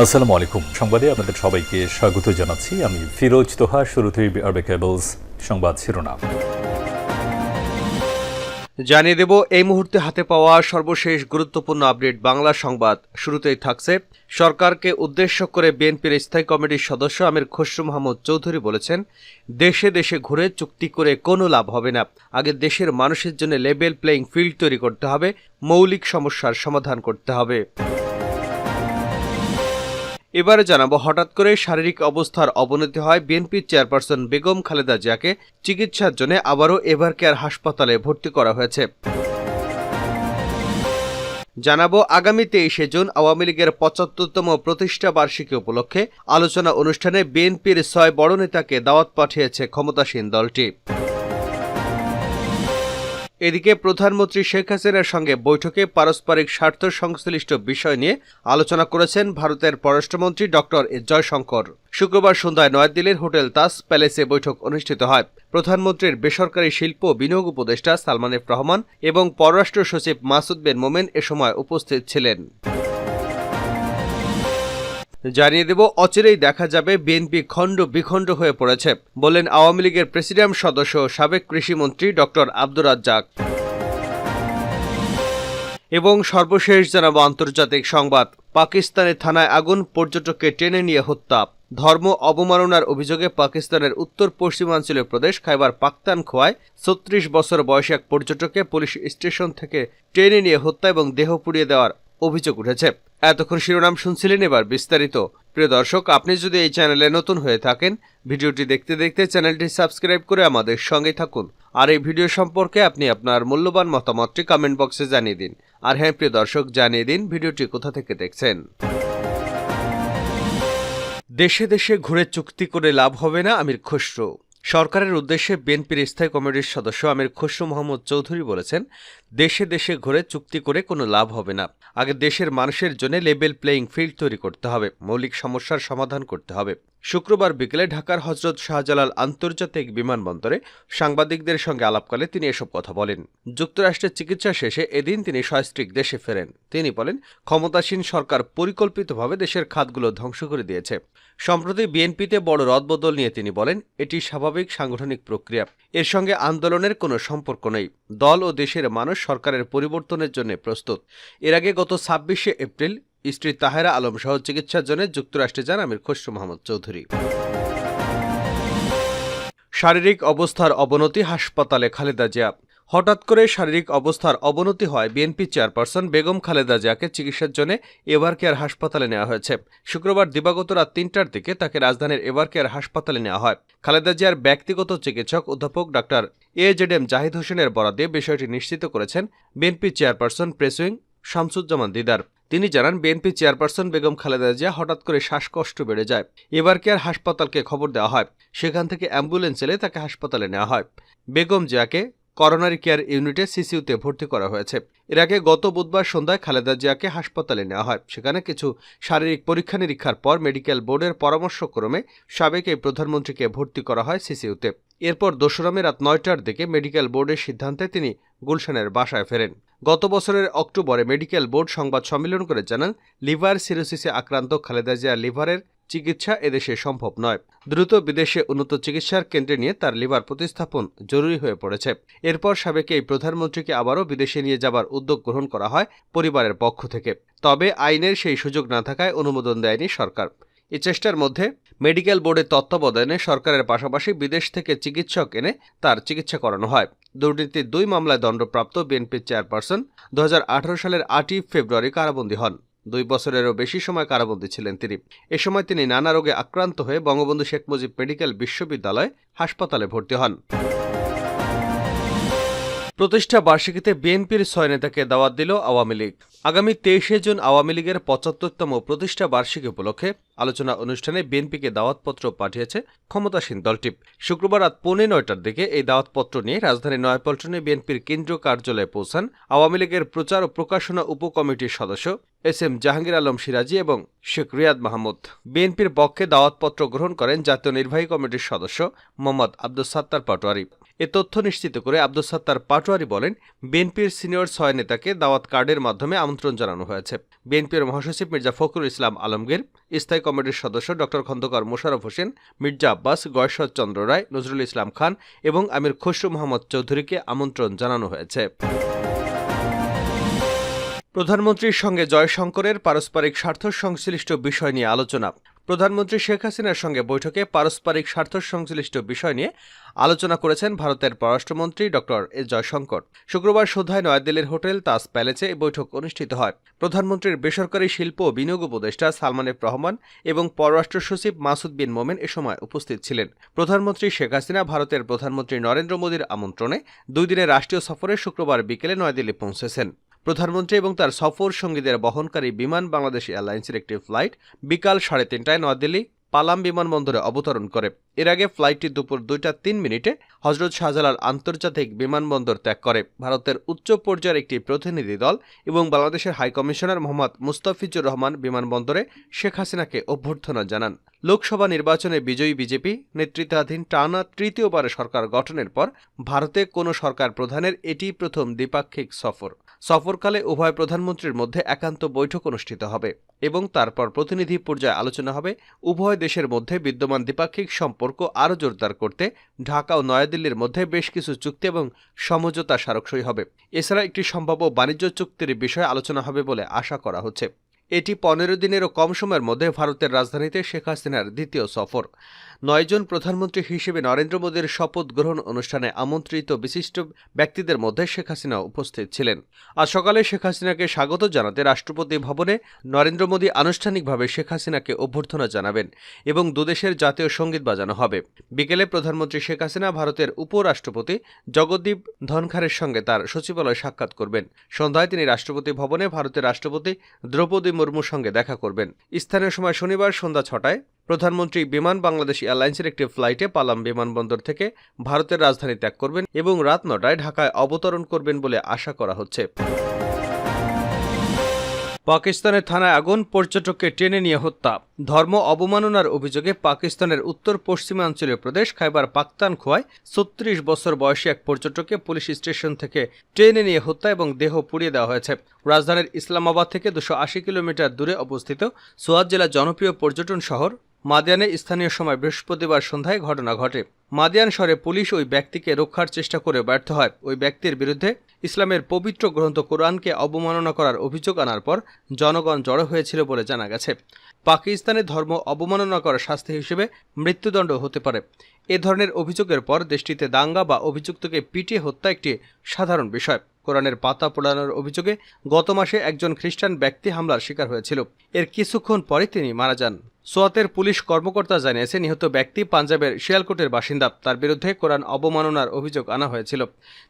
আসসালামু আলাইকুম। সংবাদে আপনাদের সবাইকে স্বাগত জানাচ্ছি। আমি ফিরোজ তোহা, শুরুতেই আরবে কেবলস সংবাদ শিরোনাম। জানিয়ে দেব, এই মুহূর্তে হাতে পাওয়া সর্বশেষ গুরুত্বপূর্ণ আপডেট বাংলা সংবাদ। শুরুতেই থাকছে, সরকারকে উদ্দেশ্য করে বিএনপির স্থায়ী কমিটির সদস্য আমির খসরু মাহমুদ চৌধুরী বলেছেন, দেশে দেশে ঘুরে চুক্তি করে কোনো লাভ হবে না। আগে দেশের মানুষের জন্য লেভেল প্লেইং ফিল্ড তৈরি করতে হবে, মৌলিক সমস্যার সমাধান করতে হবে। এবারে জানাব, হঠাৎ করে শারীরিক অবস্থার অবনতি হয় বিএনপির চেয়ারপারসন বেগম খালেদা জিয়াকে। চিকিৎসার জন্য আবারও এভার কেয়ার হাসপাতালে ভর্তি করা হয়েছে। জানাব, আগামী তেইশে জুন আওয়ামী লীগের পঁচাত্তরতম প্রতিষ্ঠা বার্ষিকী উপলক্ষে আলোচনা অনুষ্ঠানে বিএনপির ছয় বড় নেতাকে দাওয়াত পাঠিয়েছে ক্ষমতাসীন দলটি। এদিকে প্রধানমন্ত্রী শেখ হাসিনার সঙ্গে বৈঠকে পারস্পরিক স্বার্থ সংশ্লিষ্ট বিষয় নিয়ে আলোচনা করেছেন ভারতের পররাষ্ট্রমন্ত্রী ডক্টর জয়শঙ্কর। শুক্রবার সন্ধ্যায় নয়াদিল্লির হোটেল তাস প্যালেসে বৈঠক অনুষ্ঠিত হয়। প্রধানমন্ত্রীর বেসরকারি শিল্প বিনিয়োগ উপদেষ্টা সালমান রহমান এবং পররাষ্ট্র সচিব মাসুদ বিন মোমেন এ সময় উপস্থিত ছিলেন। জানিয়ে দেব, অচিরেই দেখা যাবে বিএনপি খণ্ড বিখণ্ড হয়ে পড়েছে, বলেন আওয়ামী লীগের প্রেসিডিয়াম সদস্য সাবেক কৃষিমন্ত্রী ডক্টর আব্দুর রাজ্জাক। এবং সর্বশেষ জানাব আন্তর্জাতিক সংবাদ, পাকিস্তানের থানায় আগুন, পর্যটককে টেনে নিয়ে হত্যা। ধর্ম অবমাননার অভিযোগে পাকিস্তানের উত্তর পশ্চিমাঞ্চলীয় প্রদেশ খাইবার পাক্তানখোয়ায় ছত্রিশ বছর বয়সী এক পর্যটককে পুলিশ স্টেশন থেকে টেনে নিয়ে হত্যা এবং দেহ পুড়িয়ে দেওয়ার অভিযোগ উঠেছে। এতক্ষণ শিরোনাম শুনছিলেন এবার বিস্তারিত। প্রিয় দর্শক, আপনি যদি এই চ্যানেলে নতুন হয়ে থাকেন, ভিডিওটি দেখতে দেখতে চ্যানেলটি সাবস্ক্রাইব করে আমাদের সঙ্গে থাকুন। আর এই ভিডিও সম্পর্কে আপনি আপনার মূল্যবান মতামতটি কমেন্ট বক্সে জানিয়ে দিন। আর হ্যাঁ প্রিয় দর্শক, জানিয়ে দিন ভিডিওটি কোথা থেকে দেখছেন। দেশে দেশে ঘুরে চুক্তি করে লাভ হবে না আমির খসরু। সরকারের উদ্দেশ্যে বিএনপির স্থায়ী কমিটির সদস্য আমির খসরু মোহাম্মদ চৌধুরী বলেছেন দেশে দেশে ঘুরে চুক্তি করে কোনো লাভ হবে না। আগে দেশের মানুষের জন্য লেভেল প্লেয়িং ফিল্ড তৈরি করতে হবে, মৌলিক সমস্যার সমাধান করতে হবে। শুক্রবার বিকেলে ঢাকার হজরত শাহজালাল আন্তর্জাতিক বিমানবন্দরে সাংবাদিকদের সঙ্গে আলাপকালে তিনি এসব কথা বলেন। যুক্তরাষ্ট্রের চিকিৎসা শেষে এদিন তিনি সয়স্ট্রিক দেশে ফেরেন। তিনি বলেন, ক্ষমতাসীন সরকার পরিকল্পিতভাবে দেশের খাতগুলো ধ্বংস করে দিয়েছে। সম্প্রতি বিএনপিতে বড় রদবদল নিয়ে তিনি বলেন, এটি স্বাভাবিক সাংগঠনিক প্রক্রিয়া। এর সঙ্গে আন্দোলনের কোনো সম্পর্ক নেই। দল ও দেশের মানুষ সরকারের পরিবর্তনের জন্য প্রস্তুত। এর আগে গত ছাব্বিশে এপ্রিল স্ত্রী তাহেরা আলম সহ চিকিৎসার জন্য যুক্তরাষ্ট্রে যান আমির খসরু মোহাম্মদ চৌধুরী। শারীরিক অবস্থার অবনতি, হাসপাতালে খালেদা জিয়া। হঠাৎ করে শারীরিক অবস্থার অবনতি হয় বিএনপি চেয়ারপারসন বেগম খালেদা জিয়াকে চিকিৎসার জন্য এভার কেয়ার হাসপাতালে নেওয়া হয়েছে। শুক্রবার দিবাগত রাত তিনটার দিকে তাকে রাজধানীর এভার কেয়ার হাসপাতালে নেওয়া হয়। খালেদা জিয়ার ব্যক্তিগত চিকিৎসক অধ্যাপক doctor A Z M Zahid হোসেনের বরাদে বিষয়টি নিশ্চিত করেছেন BNP chairperson press wing Shamsuzzaman Didar. তিনি জানান, বিএনপি চেয়ারপারসন বেগম খালেদা জিয়া হঠাৎ করে শ্বাসকষ্ট বেড়ে যায়। এবার কেয়ার হাসপাতালকে খবর দেওয়া হয়। সেখান থেকে অ্যাম্বুলেন্স এলে তাকে হাসপাতালে নেওয়া হয়। বেগম জিয়াকে করোনারি কেয়ার ইউনিটে সিসিউতে ভর্তি করা হয়েছে। এর আগে গত বুধবার সন্ধ্যায় খালেদা জিয়াকে হাসপাতালে নেওয়া হয়। সেখানে কিছু শারীরিক পরীক্ষা নিরীক্ষার পর মেডিকেল বোর্ডের পরামর্শক্রমে সাবেক এই প্রধানমন্ত্রীকে ভর্তি করা হয় সিসিউতে। এরপর দোসরা মে রাত নয়টার দিকে মেডিকেল বোর্ডের সিদ্ধান্তে তিনি গুলশানের বাসায় ফেরেন। গত বছরের অক্টোবরে মেডিকেল বোর্ড সংবাদ সম্মেলন করে জানান, লিভার সিরোসিসে আক্রান্ত খালেদা জিয়া লিভারের চিকিৎসা এদেশে সম্ভব নয়। দ্রুত বিদেশে উন্নত চিকিৎসার কেন্দ্রে নিয়ে তার লিভার প্রতিস্থাপন জরুরি হয়ে পড়েছে। এরপর সাবেক এই প্রধানমন্ত্রীকে আবারও বিদেশে নিয়ে যাবার উদ্যোগ গ্রহণ করা হয় পরিবারের পক্ষ থেকে। তবে আইনের সেই সুযোগ না থাকায় অনুমোদন দেয়নি সরকার। এ চেষ্টার মধ্যে মেডিকেল বোর্ডের তত্ত্বাবধানে সরকারের পাশাপাশি বিদেশ থেকে চিকিৎসক এনে তার চিকিৎসা করানো হয়। দুর্নীতির দুই মামলায় দণ্ডপ্রাপ্ত বিএনপির চেয়ারপারসন দু হাজার আঠারো সালের আটই ফেব্রুয়ারি কারাবন্দী হন। দুই বছরেরও বেশি সময় কারাবন্দী ছিলেন তিনি। এ সময় তিনি নানা রোগে আক্রান্ত হয়ে বঙ্গবন্ধু শেখ মুজিব মেডিকেল বিশ্ববিদ্যালয় হাসপাতালে ভর্তি হন। প্রতিষ্ঠা বার্ষিকীতে বিএনপির ছয় নেতাকে দাওয়াত দিল আওয়ামী লীগ। আগামী তেইশে জুন আওয়ামী লীগের পঁচাত্তরতম প্রতিষ্ঠা বার্ষিকী উপলক্ষে আলোচনা অনুষ্ঠানে বিএনপিকে দাওয়াতপত্র পাঠিয়েছে ক্ষমতাসীন দলটি। শুক্রবার রাত পৌনে নয়টার দিকে এই দাওয়াতপত্র নিয়ে রাজধানীর নয়াপল্টনে বিএনপির কেন্দ্রীয় কার্যালয়ে পৌঁছান আওয়ামী লীগের প্রচার ও প্রকাশনা উপকমিটির সদস্য এস এম জাহাঙ্গীর আলম সিরাজি এবং শেখ রিয়াদ মাহমুদ। বিএনপির পক্ষে দাওয়াতপত্র গ্রহণ করেন জাতীয় নির্বাহী কমিটির সদস্য মোহাম্মদ আব্দুল সাত্তার পাটোয়ারি। এ তথ্য নিশ্চিত করে আব্দুল সাত্তার পাটোয়ারি বলেন, বিএনপির সিনিয়র ছয় নেতাকে দাওয়াত কার্ডের মাধ্যমে আমন্ত্রণ জানানো হয়েছে। বিএনপির মহাসচিব মির্জা ফখরুল ইসলাম আলমগীর, স্থায়ী কমিটির সদস্য ডক্টর খন্দকার মোশাররফ হোসেন, মির্জা আব্বাস গয়েশ্বর চন্দ্র রায়, নজরুল ইসলাম খান এবং আমির খসরু মোহাম্মদ চৌধুরীকে আমন্ত্রণ জানানো হয়েছে। প্রধানমন্ত্রীর সঙ্গে জয়শঙ্করের পারস্পরিক স্বার্থ সংশ্লিষ্ট বিষয় নিয়ে আলোচনা। প্রধানমন্ত্রী শেখ হাসিনার সঙ্গে বৈঠকে পারস্পরিক স্বার্থ সংশ্লিষ্ট বিষয় নিয়ে আলোচনা করেছেন ভারতের পররাষ্ট্রমন্ত্রী ডক্টর এস. জয়শঙ্কর। শুক্রবার সন্ধ্যায় নয়াদিল্লির হোটেল তাজ প্যালেসে এই বৈঠক অনুষ্ঠিত হয়। প্রধানমন্ত্রীর বেসরকারি শিল্প ও বিনিয়োগ উপদেষ্টা সালমান এফ রহমান এবং পররাষ্ট্র সচিব মাসুদ বিন মোমেন এ সময় উপস্থিত ছিলেন। প্রধানমন্ত্রী শেখ হাসিনা ভারতের প্রধানমন্ত্রী নরেন্দ্র মোদীর আমন্ত্রণে দুই দিনের রাষ্ট্রীয় সফরে শুক্রবার বিকেলে নয়াদিল্লি পৌঁছেছেন। প্রধানমন্ত্রী এবং তার সফর সঙ্গীদের বহনকারী বিমান বাংলাদেশ এয়ারলাইন্সের একটি ফ্লাইট বিকাল সাড়ে তিনটায় নয়াদিল্লি, পালাম বিমানবন্দরে অবতরণ করে। এর আগে ফ্লাইটটি দুপুর দুইটা তিন মিনিটে হজরত শাহজালাল আন্তর্জাতিক বিমানবন্দর ত্যাগ করে। ভারতের উচ্চ পর্যায়ের একটি প্রতিনিধি দল এবং বাংলাদেশের হাইকমিশনার মোহাম্মদ মুস্তাফিজুর রহমান বিমানবন্দরে শেখ হাসিনাকে অভ্যর্থনা জানান। লোকসভা নির্বাচনে বিজয়ী বিজেপি নেতৃত্বাধীন টানা তৃতীয়বার সরকার গঠনের পর ভারতে কোনো সরকার প্রধানের এটি প্রথম দ্বিপাক্ষিক সফর। সফরকালে উভয় প্রধানমন্ত্রীর মধ্যে একান্ত বৈঠক অনুষ্ঠিত হবে এবং তারপর প্রতিনিধি পর্যায়ে আলোচনা হবে উভয় দেশের মধ্যে বিদ্যমান দ্বিপাক্ষিক সম্পর্ক আরও জোরদার করতে ঢাকা ও নয়াদিল্লির মধ্যে বেশ কিছু চুক্তি এবং সমঝোতা স্মারকসই হবে। এছাড়া একটি সম্ভাব্য বাণিজ্য চুক্তির বিষয়ে আলোচনা হবে বলে আশা করা হচ্ছে। এটি পনেরো দিনেরও কম সময়ের মধ্যে ভারতের রাজধানীতে শেখ হাসিনার দ্বিতীয় সফর। নয়জন প্রধানমন্ত্রী হিসেবে নরেন্দ্র মোদীর শপথ গ্রহণ অনুষ্ঠানে আমন্ত্রিত বিশিষ্ট ব্যক্তিদের মধ্যে শেখ হাসিনা উপস্থিত ছিলেন। আজ সকালে শেখ হাসিনাকে স্বাগত জানাতে রাষ্ট্রপতি ভবনে নরেন্দ্র মোদী আনুষ্ঠানিকভাবে শেখ হাসিনাকে অভ্যর্থনা জানাবেন এবং দুদেশের জাতীয় সংগীত বাজানো হবে। বিকেলে প্রধানমন্ত্রী শেখ হাসিনা ভারতের উপরাষ্ট্রপতি জগদীপ ধনখারের সঙ্গে তার সচিবালয়ে সাক্ষাৎ করবেন। সন্ধ্যায় তিনি রাষ্ট্রপতি ভবনে ভারতের রাষ্ট্রপতি দ্রৌপদী মুর্মুর সঙ্গে দেখা করবেন। স্থানীয় সময় শনিবার সন্ধ্যা ছটায় প্রধানমন্ত্রী বিমান বাংলাদেশ এয়ারলাইন্সের একটি ফ্লাইটে পালাম বিমানবন্দর থেকে ভারতের রাজধানী ত্যাগ করবেন এবং রাত নটায় ঢাকায় অবতরণ করবেন বলে আশা করা হচ্ছে। পাকিস্তানের থানায় আগুন, পর্যটককে টেনে নিয়ে হত্যা। ধর্ম অবমাননার অভিযোগে পাকিস্তানের উত্তর পশ্চিমাঞ্চলীয় প্রদেশ খাইবার পাক্তানখোয়ায় ছত্রিশ বছর বয়সী এক পর্যটককে পুলিশ স্টেশন থেকে ট্রেনে নিয়ে হত্যা এবং দেহ পুড়িয়ে দেওয়া হয়েছে। রাজধানীর ইসলামাবাদ থেকে দুশো কিলোমিটার দূরে অবস্থিত সোয়াদ জেলা জনপ্রিয় পর্যটন শহর মাদিয়ানে স্থানীয় সময় বৃহস্পতিবার সন্ধ্যায় ঘটনা ঘটে। মাদিয়ান শহরে পুলিশ ওই ব্যক্তিকে রক্ষার চেষ্টা করে ব্যর্থ হয়। ওই ব্যক্তির বিরুদ্ধে ইসলামের পবিত্র গ্রন্থ কোরআনকে অবমাননা করার অভিযোগ আনার পর জনগণ জড়ো হয়েছিল বলে জানা গেছে। পাকিস্তানে ধর্ম অবমাননা করার শাস্তি হিসেবে মৃত্যুদণ্ড হতে পারে। এ ধরনের অভিযোগের পর দেশটিতে দাঙ্গা বা অভিযুক্তকে পিটিয়ে হত্যা একটি সাধারণ বিষয়। কোরআনের পাতা পোড়ানোর অভিযোগে গত মাসে একজন খ্রিস্টান ব্যক্তি হামলার শিকার হয়েছিল। এর কিছুক্ষণ পরে তিনি মারা যান। সোয়াতের পুলিশ কর্মকর্তা জানিয়েছে, নিহত ব্যক্তি পাঞ্জাবের শিয়ালকোটের বাসিন্দা। তার বিরুদ্ধে কোরআন অবমাননার অভিযোগ আনা হয়েছিল।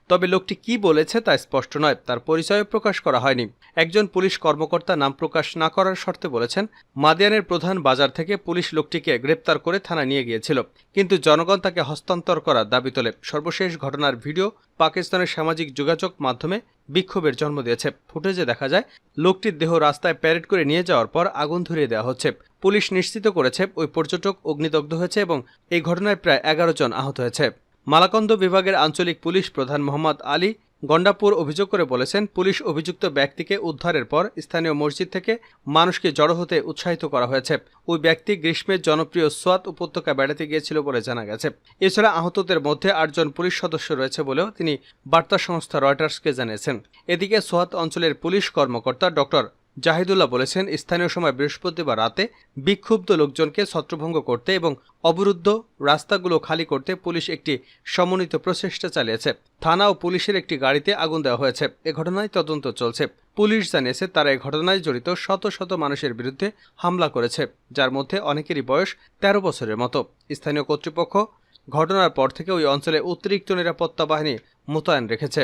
তবে লোকটি কি বলেছে তা স্পষ্ট নয়। তার পরিচয় প্রকাশ করা হয়নি। একজন পুলিশ কর্মকর্তা নাম প্রকাশ না করার শর্তে বলেছেন, মাদিয়ানের প্রধান বাজার থেকে পুলিশ লোকটিকে গ্রেপ্তার করে থানায় নিয়ে গিয়েছিল। কিন্তু জনগণ তাকে হস্তান্তর করার দাবি তোলে। সর্বশেষ ঘটনার ভিডিও পাকিস্তানের সামাজিক যোগাযোগ মাধ্যমে বিক্ষোভের জন্ম দিয়েছে। ফুটেজে দেখা যায়, লোকটির দেহ রাস্তায় প্যারেড করে নিয়ে যাওয়ার পর আগুন ধরিয়ে দেওয়া হচ্ছে। পুলিশ নিশ্চিত করেছে, ওই পর্যটক অগ্নিদগ্ধ হয়েছে এবং এই ঘটনায় প্রায় এগারো জন আহত হয়েছে। মালাকন্দ বিভাগের আঞ্চলিক পুলিশ প্রধান মোহাম্মদ আলী গন্ডাপুর অভিযোগ করে বলেছেন, পুলিশ অভিযুক্ত ব্যক্তিকে উদ্ধারের পর স্থানীয় মসজিদ থেকে মানুষকে জড়ো হতে উৎসাহিত করা হয়েছে। ওই ব্যক্তি গ্রীষ্মের জনপ্রিয় সোয়াত উপত্যকা বেড়াতে গিয়েছিল বলে জানা গেছে। এছাড়া আহতদের মধ্যে আটজন পুলিশ সদস্য রয়েছে বলেও তিনি বার্তা সংস্থা রয়টার্সকে জানিয়েছেন। এদিকে সোয়াত অঞ্চলের পুলিশ কর্মকর্তা ডক্টর জাহিদুল্লাহ বলেছেন, স্থানীয় সময় বৃহস্পতিবার রাতে বিক্ষুব্ধ লোকজনকে ছত্রভঙ্গ করতে এবং অবরুদ্ধ রাস্তাগুলো খালি করতে পুলিশ একটি সমন্বিত প্রচেষ্টা চালিয়েছে। থানা ও পুলিশের একটি গাড়িতে আগুন দেওয়া হয়েছে। এ ঘটনায় তদন্ত চলছে। পুলিশ জানিয়েছে, তারা এই ঘটনায় জড়িত শত শত মানুষের বিরুদ্ধে হামলা করেছে, যার মধ্যে অনেকেরই বয়স তেরো বছরের মতো। স্থানীয় কর্তৃপক্ষ ঘটনার পর থেকে ওই অঞ্চলে অতিরিক্ত নিরাপত্তা বাহিনী মোতায়েন রেখেছে।